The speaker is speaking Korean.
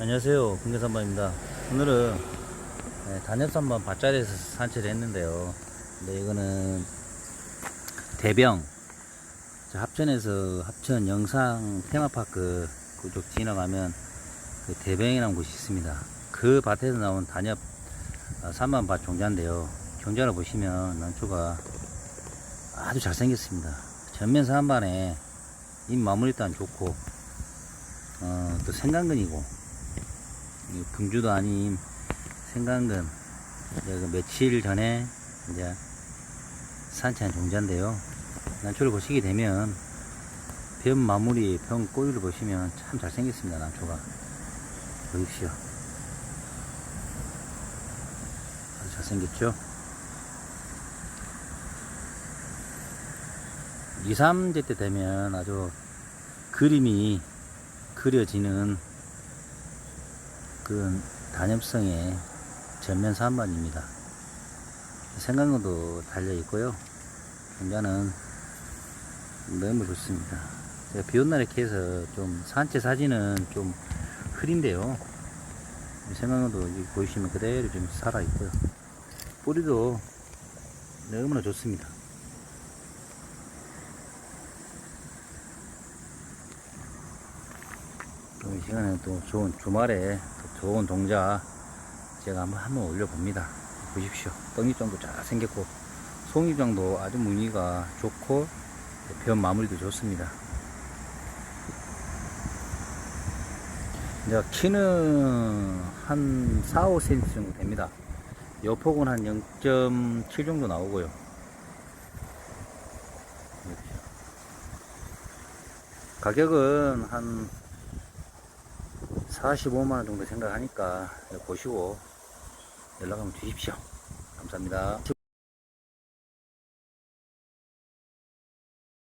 안녕하세요. 금계산반입니다. 오늘은 네, 단엽산반 밭자리에서 산책을 했는데요. 근데 이거는 대병 저 합천에서 합천 영상 테마파크 그쪽 지나가면 그 대병이라는 곳이 있습니다. 그 밭에서 나온 단엽 어, 산반밭 종자인데요. 종자를 보시면 난초가 아주 잘생겼습니다. 전면 산반에 잎 마무리 또한 좋고 어, 또 생강근이고 이 금주도 아닌 그 며칠 전에 이제 산치한 종자인데요. 난초를 보시게 되면 변 마무리, 변 꼬리를 보시면 참 잘생겼습니다. 난초가 보십시오. 아주 잘생겼죠? 2, 3제 때 되면 아주 그림이 그려지는 그런 단엽성의 전면 산반입니다. 생강도 달려 있고요. 종자는 너무 좋습니다. 제가 비 온 날에 캐서 좀 산채 사진은 좀 흐린데요. 생강도 보이시면 그대로 좀 살아 있고요. 뿌리도 너무나 좋습니다. 이 시간에 또 좋은 주말에 또 좋은 동자 제가 한번 한번 올려봅니다. 보십시오. 떡잎장도 잘 생겼고 송잎장도 아주 무늬가 좋고 변 마무리도 좋습니다. 이제 키는 한 4, 5cm 정도 됩니다. 여폭은 한 0.7 정도 나오고요. 가격은 한 45만원 정도 생각하니까 보시고 연락 한번 주십시오. 감사합니다.